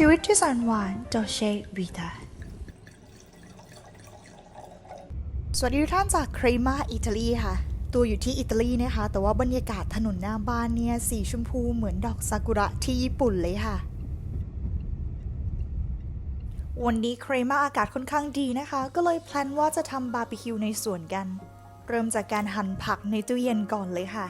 ชีวิตที่แสนหวานโดเชวีตาสวัสดีทุกท่านจากครีมาอิตาลีค่ะ ตัวอยู่ที่อิตาลีนะคะ แต่ว่าบรรยากาศถนนหน้าบ้านเนี่ย สีชมพูเหมือนดอกซากุระที่ญี่ปุ่นเลยค่ะ วันนี้ครีมาอากาศค่อนข้างดีนะคะ ก็เลยแพลนว่าจะทำบาร์บีคิวในสวนกัน เริ่มจากการหั่นผักในตู้เย็นก่อนเลยค่ะ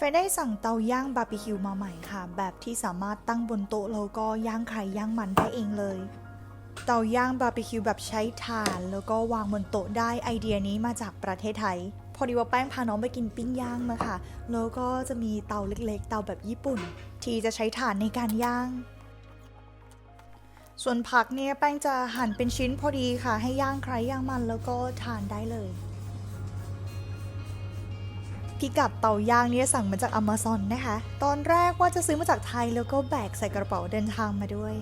ฟได้สั่งเตาย่างบาร์บีคิวมาใหม่ค่ะ แบบที่สามารถตั้งบนโต๊ะแล้วก็ย่างไข่ย่างมันได้เองเลย เตาย่างบาร์บีคิวแบบใช้ถ่าน แล้วก็วางบนโต๊ะได้ไอเดียนี้มาจากประเทศไทย พอดีว่าแป้งพาน้องไปกินปิ้งย่างมาค่ะ แล้วก็จะมีเตาเล็กๆ เตาแบบญี่ปุ่น ที่จะใช้ถ่านในการย่าง ส่วนผักเนี่ยแป้งจะหั่นเป็นชิ้นพอดีค่ะ ให้ย่างใครย่างมันแล้วก็ทานได้เลย พิกัดเตาย่างนี่ยสั่งมาจาก Amazon นะคะ ตอนแรกว่าจะซื้อมาจากไทยแล้วก็แบกใส่กระเป๋าเดินทางมาด้วย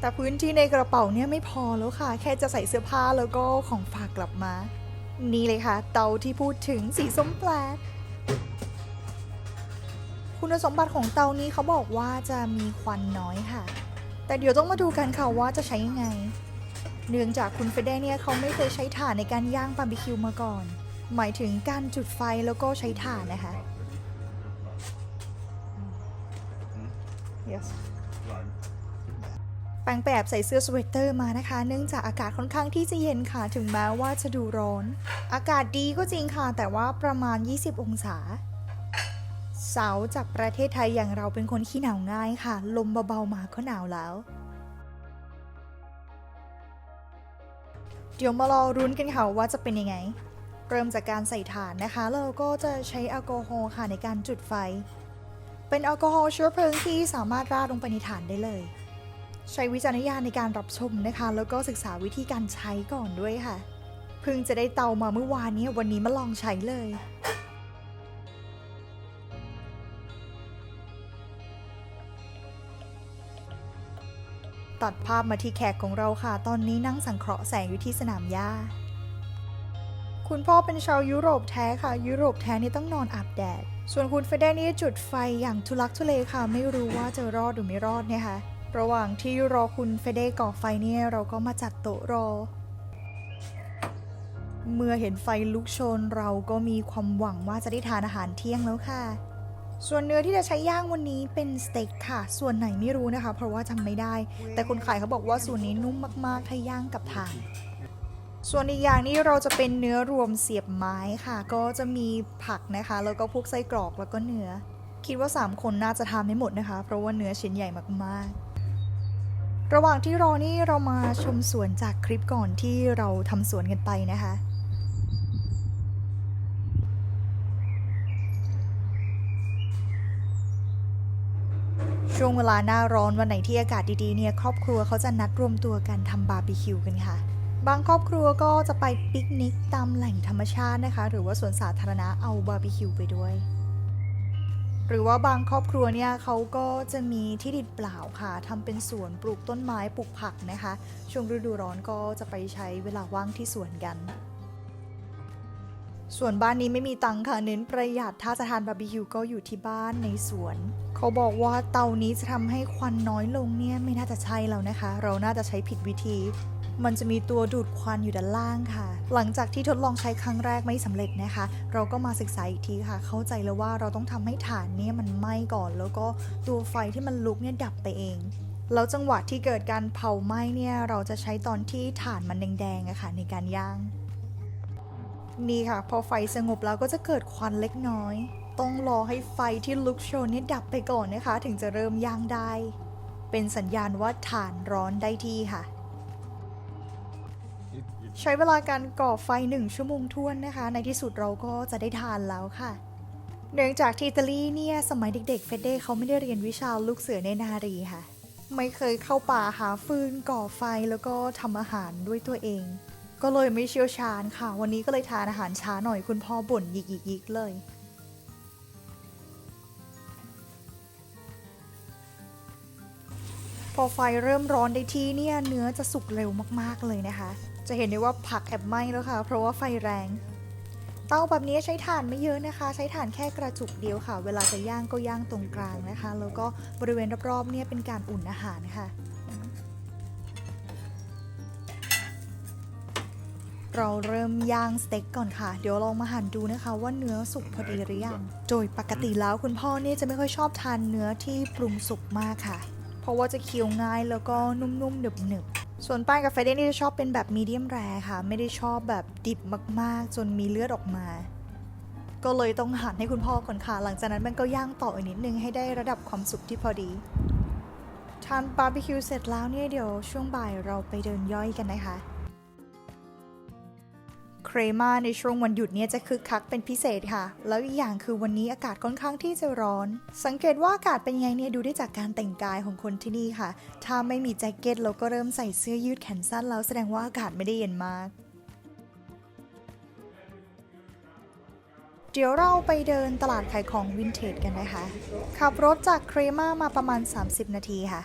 แต่พื้นที่ในกระเป๋าเนี่ยไม่พอแล้วค่ะ แค่จะใส่เสื้อผ้าแล้วก็ของฝากกลับมา นี่เลยค่ะ เตาที่พูดถึงสีส้มแปลกคุณสมบัติของเตานี้เขาบอกว่าจะมีควันน้อยค่ะ แต่เดี๋ยวต้องมาดูกันค่ะว่าจะใช้ยังไง เนื่องจากคุณเฟเดเนี่ยเขาไม่เคยใช้ถ่านในการย่างบาร์บีคิวมาก่อน หมายถึงการจุดไฟแล้วก็ใช้ถ่านนะคะ yes แปงไปแอบใส่เสื้อสเวตเตอร์มานะคะ เนื่องจากอากาศค่อนข้างที่จะเย็นค่ะ ถึงแม้ว่าจะดูร้อน อากาศดีก็จริงค่ะ แต่ว่าประมาณ 20 องศา สาวจากประเทศไทยอย่างเราเป็นคนขี้หนาวง่ายค่ะ ลมเบาๆมาก็หนาวแล้ว เดี๋ยวมารอรุ้นกันค่ะว่าจะเป็นยังไง เริ่มจากการใส่ถ่านนะคะ เราก็จะใช้แอลกอฮอล์ค่ะในการจุดไฟ เป็นแอลกอฮอล์เชื้อเพลิงที่สามารถราดลงไปในถ่านได้เลย ใช้วิจารณญาณในการรับชมนะคะ แล้วก็ศึกษาวิธีการใช้ก่อนด้วยค่ะ เพิ่งจะได้เตามาเมื่อวานนี้วันนี้มาลองใช้เลยตัดภาพมาที่แขกของเราค่ะ ตอนนี้นั่งสังเคราะห์แสงอยู่ที่สนามหญ้า คุณพ่อเป็นชาวยุโรปแท้ค่ะ ยุโรปแท้นี่ต้องนอนอาบแดด ส่วนคุณเฟเดนี่จุดไฟอย่างทุลักทุเลค่ะ ไม่รู้ว่าจะรอดหรือไม่รอดนี่ยค่ะระหว่างที่รอคุณเฟเดก่อไฟเนี่ยเราก็มาจัดโต๊ะรอ เมื่อเห็นไฟลุกโชนเราก็มีความหวังว่าจะได้ทานอาหารเที่ยงแล้วค่ะ ส่วนเนื้อที่จะใช้ย่างวันนี้เป็นสเต็กค่ะ ส่วนไหนไม่รู้นะคะ เพราะว่าจำไม่ได้ แต่คนขายเขาบอกว่าส่วนนี้นุ่มมากๆถ้าย่างกับถ่าน ส่วนอีกอย่างนี้เราจะเป็นเนื้อรวมเสียบไม้ค่ะ ก็จะมีผักนะคะ แล้วก็พวกไส้กรอกแล้วก็เนื้อ คิดว่า 3 คนน่าจะทานไม่หมดนะคะ เพราะว่าเนื้อชิ้นใหญ่มากๆ ระหว่างที่รอนี่เรามาชมสวนจากคลิปก่อนที่เราทำสวนกันไปนะคะช่วงเวลาหน้าร้อนวันไหนที่อากาศดีๆเนี่ยครอบครัวเขาจะนัดรวมตัวกันทำบาร์บีคิวกันค่ะ บางครอบครัวก็จะไปปิกนิกตามแหล่งธรรมชาตินะคะ หรือว่าสวนสาธารณะเอาบาร์บีคิวไปด้วย หรือว่าบางครอบครัวเนี่ยเขาก็จะมีที่ดินเปล่าค่ะทำเป็นสวนปลูกต้นไม้ปลูกผักนะคะ ช่วงฤดูร้อนก็จะไปใช้เวลาว่างที่สวนกัน ส่วนบ้านนี้ไม่มีตังค์ค่ะ เน้นประหยัดถ้าจะทานบาร์บีคิวก็อยู่ที่บ้านในสวน เขาบอกว่าเตานี้จะทำให้ควันน้อยลงเนี่ยไม่น่าจะใช่แล้วนะคะ เราน่าจะใช้ผิดวิธี มันจะมีตัวดูดควันอยู่ด้านล่างค่ะ หลังจากที่ทดลองใช้ครั้งแรกไม่สำเร็จนะคะ เราก็มาศึกษาอีกทีค่ะ เข้าใจแล้วว่าเราต้องทำให้ฐานเนี่ยมันไหม้ก่อน แล้วก็ตัวไฟที่มันลุกเนี่ยดับไปเองแล้วจังหวะที่เกิดการเผาไหม้เนี่ยเราจะใช้ตอนที่ฐานมันแดงๆอะค่ะในการย่าง นี่ค่ะ พอไฟสงบแล้วก็จะเกิดควันเล็กน้อย ต้องรอให้ไฟที่ลุกโชนนี่ดับไปก่อนนะคะ ถึงจะเริ่มย่างได้ เป็นสัญญาณว่าฐานร้อนได้ที่ค่ะ ใช้เวลาการก่อไฟหนึ่งชั่วโมงท้วนนะคะ ในที่สุดเราก็จะได้ทานแล้วค่ะ เนื่องจากที่อิตาลีเนี่ยสมัยเด็กๆ เฟเด้เขาไม่ได้เรียนวิชาลูกเสือในนารีค่ะ ไม่เคยเข้าป่าหาฟืนก่อไฟแล้วก็ทำอาหารด้วยตัวเอง ก็เลยไม่เชี่ยวชาญค่ะ วันนี้ก็เลยทานอาหารช้าหน่อยคุณพ่อบ่นยิกๆเลย พอไฟเริ่มร้อนได้ที่เนี่ยเนื้อจะสุกเร็วมากๆเลยนะคะ จะเห็นได้ว่าผักแอบไหม้แล้วค่ะ เพราะว่าไฟแรง เตาแบบนี้ใช้ถ่านไม่เยอะนะคะ ใช้ถ่านแค่กระจุกเดียวค่ะ เวลาจะย่างก็ย่างตรงกลางนะคะ แล้วก็บริเวณรอบๆเนี่ยเป็นการอุ่นอาหารค่ะเราเริ่มย่างสเต็กก่อนค่ะ เดี๋ยวลองมาหั่นดูนะคะว่าเนื้อสุกพอดีหรือยัง โดยปกติแล้วคุณพ่อเนี่ยจะไม่ค่อยชอบทานเนื้อที่ปรุงสุกมากค่ะ เพราะว่าจะเคี้ยวง่ายแล้วก็นุ่มๆหนึบๆ ส่วนป้านกับเฟรเดนนี่จะชอบเป็นแบบมีเดียมแรค่ะ ไม่ได้ชอบแบบดิบมากๆ จนมีเลือดออกมา ก็เลยต้องหั่นให้คุณพ่อก่อนค่ะ หลังจากนั้นมันก็ย่างต่ออีกนิดนึงให้ได้ระดับความสุกที่พอดีทานบาร์บีคิวเสร็จแล้วเนี่ยเดี๋ยวช่วงบ่ายเราไปเดินย่อยกันนะคะ เครมาในช่วงวันหยุดนี่ยจะคึกคักเป็นพิเศษค่ะ แล้วอีกอย่างคือวันนี้อากาศค่อนข้างที่จะร้อน สังเกตว่าอากาศเป็นยังไงเนี่ยดูได้จากการแต่งกายของคนที่นี่ค่ะ ถ้าไม่มีแจ็คเก็ตเราก็เริ่มใส่เสื้อยืดแขนสั้นแล้วแสดงว่าอากาศไม่ได้เย็นมากเดี๋ยวเราไปเดินตลาดขายของวินเทจกันนะคะ ขับรถจากเครมามาประมาณ 30 นาทีค่ะ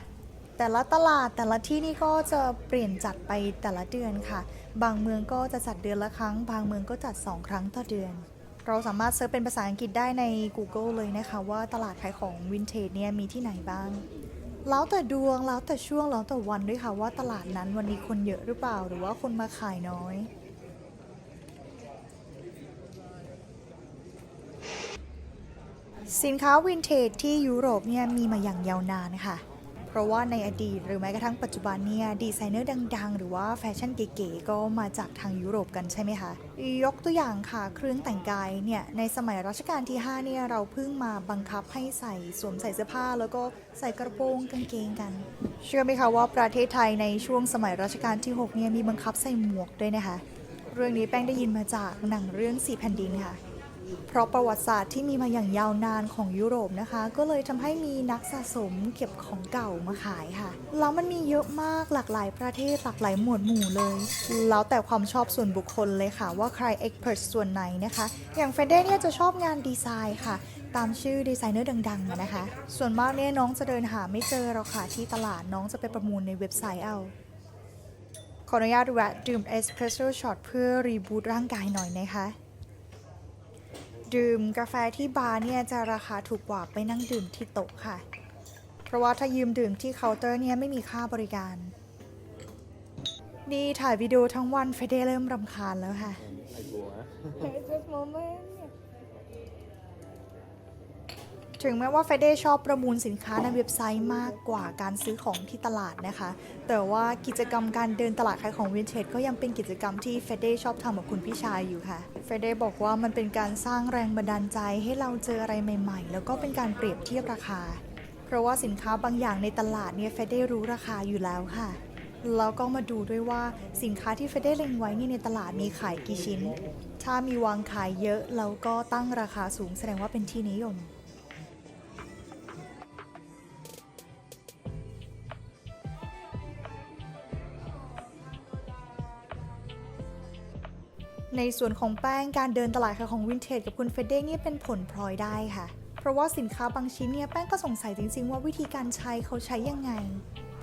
แต่ละตลาดแต่ละที่นี่ก็จะเปลี่ยนจัดไปแต่ละเดือนค่ะ บางเมืองก็จะจัดเดือนละครั้ง บางเมืองก็จัด 2 ครั้งต่อเดือน เราสามารถเซิร์ชเป็นภาษาอังกฤษได้ใน Google เลยนะคะ ว่าตลาดขายของวินเทจเนี่ยมีที่ไหนบ้าง แล้วแต่ดวงแล้วแต่ช่วงแล้วแต่วันด้วยค่ะว่าตลาดนั้นวันนี้คนเยอะหรือเปล่า หรือว่าคนมาขายน้อยสินค้าวินเทจที่ยุโรปเนี่ยมีมาอย่างยาวนานค่ะ เพราะว่าในอดีตหรือแม้กระทั่งปัจจุบันเนี่ยดีไซเนอร์ดัง ๆ หรือว่าแฟชั่นเก๋ๆก็มาจากทางยุโรปกันใช่ไหมคะ ยกตัวอย่างค่ะเครื่องแต่งกายเนี่ยในสมัยรัชกาลที่ 5 เนี่ยเราเพิ่งมาบังคับให้ใส่สวมใส่เสื้อผ้า แล้วก็ใส่กระโปรงกางเกงกัน เชื่อไหมคะว่าประเทศไทยในช่วงสมัยรัชกาลที่ 6 เนี่ยมีบังคับใส่หมวกด้วยนะคะ เรื่องนี้แป้งได้ยินมาจากหนังเรื่องสี่แผ่นดินค่ะ เพราะประวัติศาสตร์ที่มีมาอย่างยาวนานของยุโรปนะคะ ก็เลยทำให้มีนักสะสมเก็บของเก่ามาขายค่ะแล้วมันมีเยอะมากหลากหลายประเทศหลากหลายหมวดหมู่เลย แล้วแต่ความชอบส่วนบุคคลเลยค่ะ ว่าใครเอ็กเพรสส่วนไหนนะคะ อย่างเฟเดเนี่ยจะชอบงานดีไซน์ค่ะตามชื่อดีไซเนอร์ดังๆนะคะ ส่วนมากเนี่ยน้องจะเดินหาไม่เจอหรอกค่ะที่ตลาดน้องจะไปประมูลในเว็บไซต์เอา ขออนุญาตแวะดื่มเอสเพรสโซ่ช็อตเพื่อรีบูตร่างกายหน่อยนะคะ ดื่มกาแฟที่บาร์เนี่ยจะราคาถูกกว่าไปนั่งดื่มที่โต๊ะค่ะ เพราะว่าถ้ายืมดื่มที่เคาน์เตอร์เนี่ยไม่มีค่าบริการ นี่ถ่ายวิดีโอทั้งวันเฟเดเริ่มรำคาญแล้วค่ะ Just moment ถึงแม้ว่าเฟเดชอบประมูลสินค้าในเว็บไซต์มากกว่าการซื้อของที่ตลาดนะคะ แต่ว่ากิจกรรมการเดินตลาดขายของวินเทจก็ยังเป็นกิจกรรมที่เฟเดชอบทำกับคุณพี่ชายอยู่ค่ะเฟเดบอกว่ามันเป็นการสร้างแรงบันดาลใจให้เราเจออะไรใหม่ ๆ แล้วก็เป็นการเปรียบเทียบราคา เพราะว่าสินค้าบางอย่างในตลาดเนี่ยเฟเดรู้ราคาอยู่แล้วค่ะแล้วก็มาดูด้วยว่าสินค้าที่เฟเดเล็งไว้นี่ในตลาดมีขายกี่ชิ้น ถ้ามีวางขายเยอะแล้วก็ตั้งราคาสูงแสดงว่าเป็นที่นิยม ในส่วนของแป้งการเดินตลาดค่ะของวินเทจกับคุณเฟเด้เนี่ยเป็นผลพลอยได้ค่ะ เพราะว่าสินค้าบางชิ้นเนี่ยแป้งก็สงสัยจริง ๆ ว่าวิธีการใช้เขาใช้ยังไง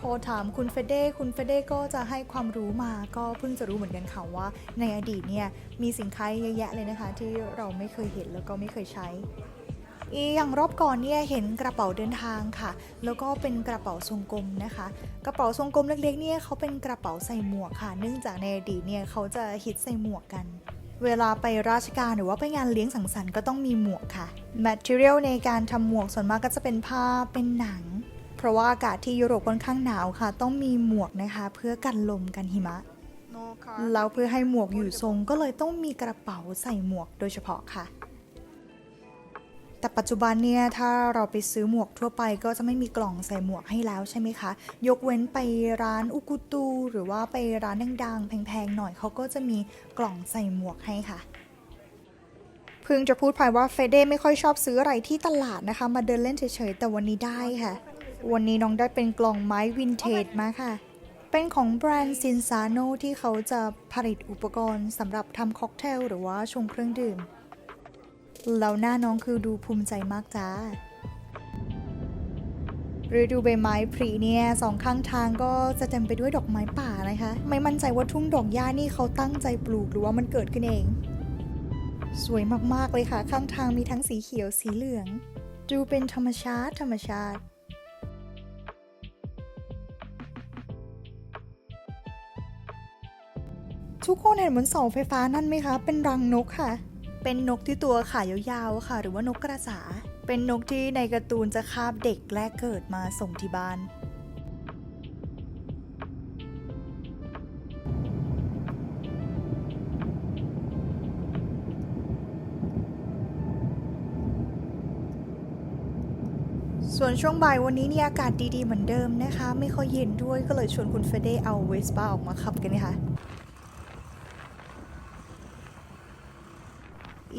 พอถามคุณเฟเด้คุณเฟเด้ก็จะให้ความรู้มาก็เพิ่งจะรู้เหมือนกันค่ะว่า ในอดีตเนี่ยมีสินค้าเยอะแยะเลยนะคะ ที่เราไม่เคยเห็นแล้วก็ไม่เคยใช้ อีกอย่างรอบก่อนเนี่ยเห็นกระเป๋าเดินทางค่ะ แล้วก็เป็นกระเป๋าทรงกลมนะคะ กระเป๋าทรงกลมเล็กๆเนี่ยเขาเป็นกระเป๋าใส่หมวกค่ะ เนื่องจากในอดีตเนี่ยเขาจะฮิตใส่หมวกกัน เวลาไปราชการหรือว่าไปงานเลี้ยงสังสรรค์ก็ต้องมีหมวกค่ะ material ในการทำหมวกส่วนมากก็จะเป็นผ้าเป็นหนัง เพราะว่าอากาศที่ยุโรปค่อนข้างหนาวค่ะ ต้องมีหมวกนะคะ เพื่อกันลมกันหิมะแล้วเพื่อให้หมวกอยู่ทรงก็เลยต้องมีกระเป๋าใส่หมวกโดยเฉพาะค่ะ แต่ปัจจุบันเนี่ยถ้าเราไปซื้อหมวกทั่วไปก็จะไม่มีกล่องใส่หมวกให้แล้วใช่ไหมคะ ยกเว้นไปร้านอุกุตู หรือว่าไปร้านดังๆ แพงๆ หน่อยเขาก็จะมีกล่องใส่หมวกให้ค่ะเพิ่งจะพูดไปว่าเฟเด้ไม่ค่อยชอบซื้ออะไรที่ตลาดนะคะ มาเดินเล่นเฉยๆแต่วันนี้ได้ค่ะ วันนี้น้องได้เป็นกล่องไม้วินเทจมาค่ะเป็นของแบรนด์ซินซาโนที่เขาจะผลิตอุปกรณ์สำหรับทำค็อกเทลหรือว่าชงเครื่องดื่ม แล้วหน้าน้องคือดูภูมิใจมากจ้าฤดูใบไม้ผลิเนี่ยสองข้างทางก็จะเต็มไปด้วยดอกไม้ป่านะคะ ไม่มั่นใจว่าทุ่งดอกหญ้านี่เขาตั้งใจปลูกหรือว่ามันเกิดขึ้นเอง สวยมากๆเลยค่ะ ข้างทางมีทั้งสีเขียวสีเหลือง ดูเป็นธรรมชาติธรรมชาติทุกคนเห็นบนเสาไฟฟ้านั่นไหมคะ เป็นรังนกค่ะ เป็นนกที่ตัวขายยาวๆค่ะ หรือว่านกกระสา เป็นนกที่ในการ์ตูนจะคาบเด็กแรกเกิดมาส่งที่บ้านส่วนช่วงบ่ายวันนี้เนี่ยอากาศดีๆเหมือนเดิมนะคะ ไม่ค่อยเย็นด้วยก็เลยชวนคุณเฟเดเอาเวสป้าออกมาขับกันนะคะ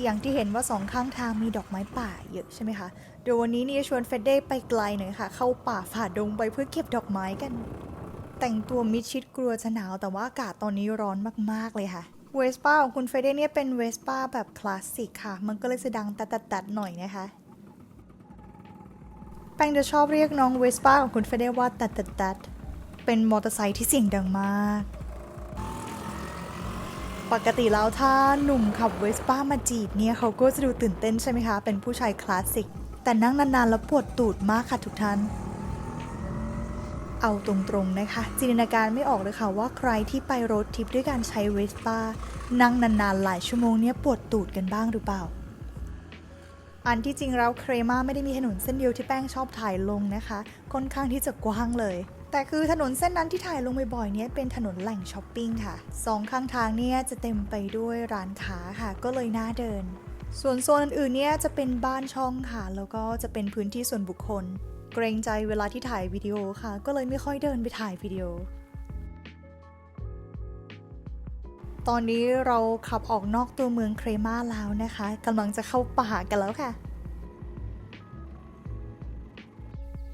อย่างที่เห็นว่าสองข้างทางมีดอกไม้ป่าเยอะใช่ไหมคะ เดี๋ยววันนี้นี่ยชวนเฟเด้ไปไกลหน่อยค่ะ เข้าป่าฝ่าดงไปเพื่อเก็บดอกไม้กัน แต่งตัวมิดชิดกลัวจะหนาวแต่ว่าอากาศตอนนี้ร้อนมากๆเลยค่ะเวสป้าของคุณเฟเดเนี่ยเป็นเวสป้าแบบคลาสสิกค่ะ มันก็เลยจะดังตัดๆหน่อยนะคะ แป้งจะชอบเรียกน้องเวสป้าของคุณเฟเดว่าตัดตัดตัดเป็นมอเตอร์ไซค์ที่เสียงดังมาก ปกติแล้วถ้าหนุ่มขับเวสป้ามาจีบเนี่ยเขาก็จะดูตื่นเต้นใช่ไหมคะ เป็นผู้ชายคลาสสิก แต่นั่งนานๆ แล้วปวดตูดมากค่ะทุกท่าน เอาตรงๆนะคะ จินตนาการไม่ออกเลยค่ะว่าใครที่ไปรถทริปด้วยการใช้เวสป้านั่งนานๆ หลายชั่วโมงเนี่ยปวดตูดกันบ้างหรือเปล่า อันที่จริงแล้วเครมาไม่ได้มีถนนเส้นเดียวที่แป้งชอบถ่ายลงนะคะ ค่อนข้างที่จะกว้างเลย แต่คือถนนเส้นนั้นที่ถ่ายลงบ่อยๆเนี้ยเป็นถนนแหล่งช้อปปิ้งค่ะสองข้างทางเนี่ยจะเต็มไปด้วยร้านค้าค่ะ ก็เลยน่าเดิน ส่วนโซนอื่นๆเนี่ยจะเป็นบ้านช่องค่ะ แล้วก็จะเป็นพื้นที่ส่วนบุคคล เกรงใจเวลาที่ถ่ายวิดีโอค่ะ ก็เลยไม่ค่อยเดินไปถ่ายวิดีโอ ตอนนี้เราขับออกนอกตัวเมืองเครมาแล้วนะคะกำลังจะเข้าป่ากันแล้วค่ะ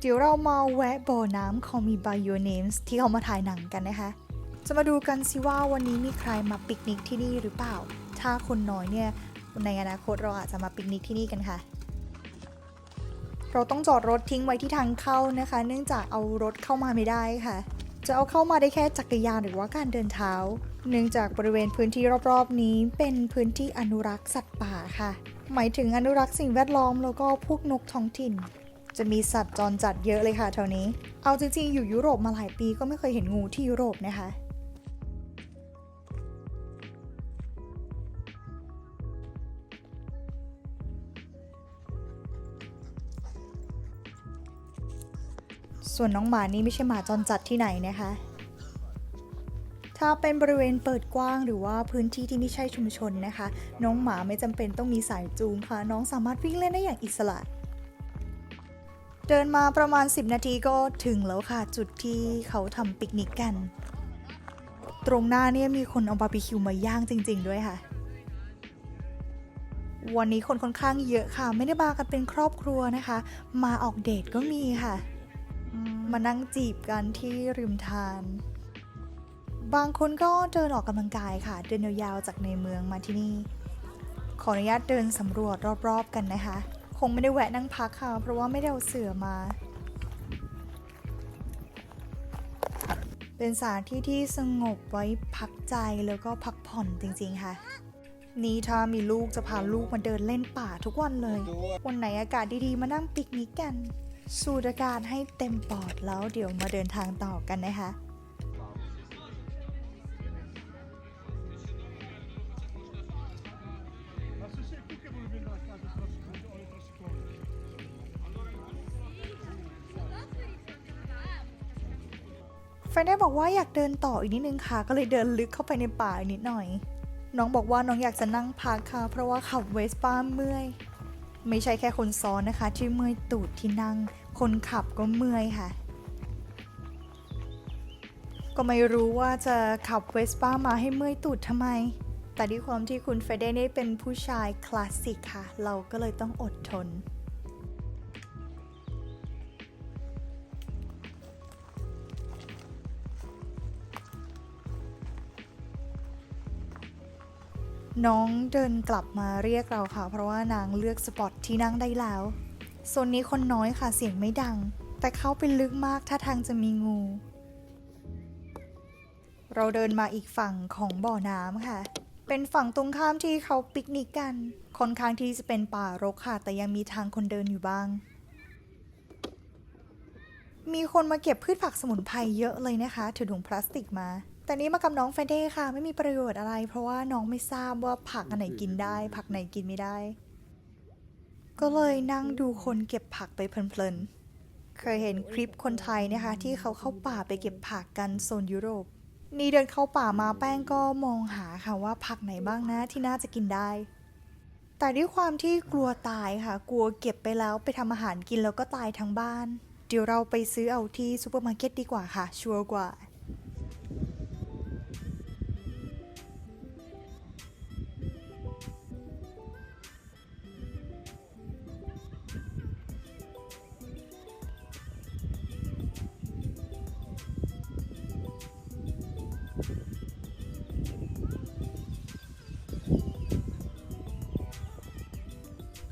ดี๋ยวเรามาแวะบ่อน้ำ Call Me By Your Names ที่เขามาถ่ายหนังกันนะคะ จะมาดูกันสิว่าวันนี้มีใครมาปิกนิกที่นี่หรือเปล่า ถ้าคนน้อยเนี่ยในอนาคตเราอาจจะมาปิกนิกที่นี่กันค่ะ เราต้องจอดรถทิ้งไว้ที่ทางเข้านะคะ เนื่องจากเอารถเข้ามาไม่ได้ค่ะ จะเอาเข้ามาได้แค่จักรยานหรือว่าการเดินเท้า เนื่องจากบริเวณพื้นที่รอบๆ นี้เป็นพื้นที่อนุรักษ์สัตว์ป่าค่ะ หมายถึงอนุรักษ์สิ่งแวดล้อมแล้วก็พวกนกท้องถิ่น จะมีสัตว์จรจัดเยอะเลยค่ะแถวนี้ เอาจริงๆ อยู่ยุโรปมาหลายปีก็ไม่เคยเห็นงูที่ยุโรปนะคะ ส่วนน้องหมานี่ไม่ใช่หมาจรจัดที่ไหนนะคะ ถ้าเป็นบริเวณเปิดกว้างหรือว่าพื้นที่ที่ไม่ใช่ชุมชนนะคะ น้องหมาไม่จำเป็นต้องมีสายจูงค่ะ น้องสามารถวิ่งเล่นได้อย่างอิสระ เดินมาประมาณ 10 นาทีก็ถึงแล้วค่ะ จุดที่เขาทำปิกนิกกัน ตรงหน้าเนี่ยมีคนเอาบาร์บีคิวมาย่างจริง ๆ ด้วยค่ะ วันนี้คนค่อนข้างเยอะค่ะ ไม่ได้มากันเป็นครอบครัวนะคะ มาออกเดทก็มีค่ะ มานั่งจีบกันที่ริมทาน บางคนก็เดินออกกำลังกายค่ะ เดินยาวๆจากในเมืองมาที่นี่ ขออนุญาตเดินสำรวจรอบๆกันนะคะ คงไม่ได้แวะนั่งพักค่ะ เพราะว่าไม่ได้เอาเสือมา เป็นสถานที่ที่สงบไว้พักใจแล้วก็พักผ่อนจริง ๆ ค่ะ นี่ถ้ามีลูกจะพาลูกมาเดินเล่นป่าทุกวันเลย วันไหนอากาศดีๆ มานั่งปิกนิกกัน สูดอากาศให้เต็มปอดแล้วเดี๋ยวมาเดินทางต่อกันนะคะ ฟนได้บอกว่าอยากเดินต่ออีกนิดนึงค่ะ ก็เลยเดินลึกเข้าไปในป่าอีกนิดหน่อย น้องบอกว่าน้องอยากจะนั่งพักค่ะ เพราะว่าขับเวสป้าเมื่อย ไม่ใช่แค่คนซ้อนนะคะ ที่เมื่อยตูดที่นั่ง คนขับก็เมื่อยค่ะ ก็ไม่รู้ว่าจะขับเวสป้ามาให้เมื่อยตูดทำไม แต่ด้วยความที่คุณเฟเดนี่เป็นผู้ชายคลาสสิกค่ะ เราก็เลยต้องอดทน น้องเดินกลับมาเรียกเราค่ะ เพราะว่านางเลือกสปอตที่นั่งได้แล้วโซนนี้คนน้อยค่ะเสียงไม่ดัง แต่เข้าไปลึกมากถ้าทางจะมีงู เราเดินมาอีกฝั่งของบ่อน้ำค่ะ เป็นฝั่งตรงข้ามที่เขาปิกนิกกัน ค่อนข้างที่จะเป็นป่ารกค่ะ แต่ยังมีทางคนเดินอยู่บ้าง มีคนมาเก็บพืชผักสมุนไพรเยอะเลยนะคะ ถือถุงพลาสติกมา แต่นี้มากับน้องเฟเด้ค่ะ ไม่มีประโยชน์อะไร เพราะว่าน้องไม่ทราบว่าผักอันไหนกินได้ ผักไหนกินไม่ได้ ก็เลยนั่งดูคนเก็บผักไปเพลินๆ เคยเห็นคลิปคนไทยนะคะ ที่เขาเข้าป่าไปเก็บผักกันโซนยุโรป นี่เดินเข้าป่ามาแป้งก็มองหาค่ะว่าผักไหนบ้างนะที่น่าจะกินได้ แต่ด้วยความที่กลัวตายค่ะ กลัวเก็บไปแล้วไปทำอาหารกินแล้วก็ตายทั้งบ้าน เดี๋ยวเราไปซื้อเอาที่ซูเปอร์มาร์เก็ตดีกว่าค่ะ ชัวร์กว่า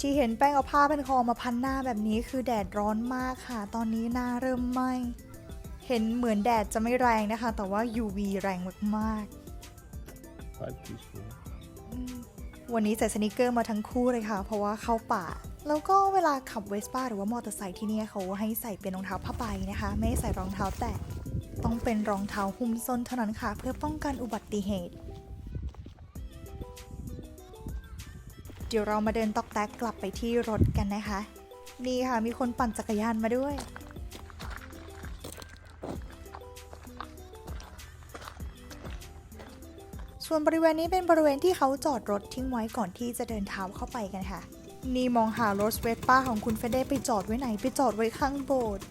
ที่เห็นแป้งเอาผ้าเป็นคอมาพันหน้าแบบนี้คือแดดร้อนมากค่ะ ตอนนี้หน้าเริ่มไหม้เห็นเหมือนแดดจะไม่แรงนะคะ แต่ว่า UV แรงมาก Five piece four. ๆวันนี้ใส่สนิเกอร์มาทั้งคู่เลยค่ะ เพราะว่าเข้าป่า แล้วก็เวลาขับเวสป้าหรือว่ามอเตอร์ไซค์ที่เนี่ยเขาให้ใส่เป็นรองเท้าผ้าใบนะคะ ไม่ให้ใส่รองเท้าแตะต้องเป็นรองเท้าหุ้มส้นเท่านั้นค่ะ เพื่อป้องกันอุบัติเหตุ ดี๋ยวเรามาเดินตอกแตกกลับไปที่รถกันนะคะ นี่ค่ะมีคนปั่นจักรยานมาด้วย ส่วนบริเวณนี้เป็นบริเวณที่เขาจอดรถทิ้งไว้ก่อนที่จะเดินเท้าเข้าไปกันค่ะ นี่มองหารถเวสป้าของคุณเฟเด้ไปจอดไว้ไหนไปจอดไว้ข้างโบสถ์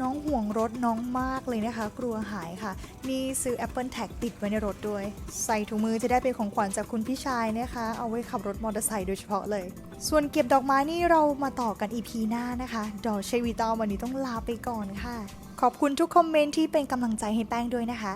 น้องห่วงรถน้องมากเลยนะคะ กลัวหายค่ะ นี่ซื้อ Apple Tag ติดไว้ในรถด้วย ใส่ถุงมือจะได้เป็นของขวัญจากคุณพี่ชายนะคะ เอาไว้ขับรถมอเตอร์ไซค์โดยเฉพาะเลย ส่วนเก็บดอกไม้นี่เรามาต่อกัน EP หน้านะคะ ดอเชวิตาวันนี้ต้องลาไปก่อนค่ะ ขอบคุณทุกคอมเมนต์ที่เป็นกำลังใจให้แป้งด้วยนะคะ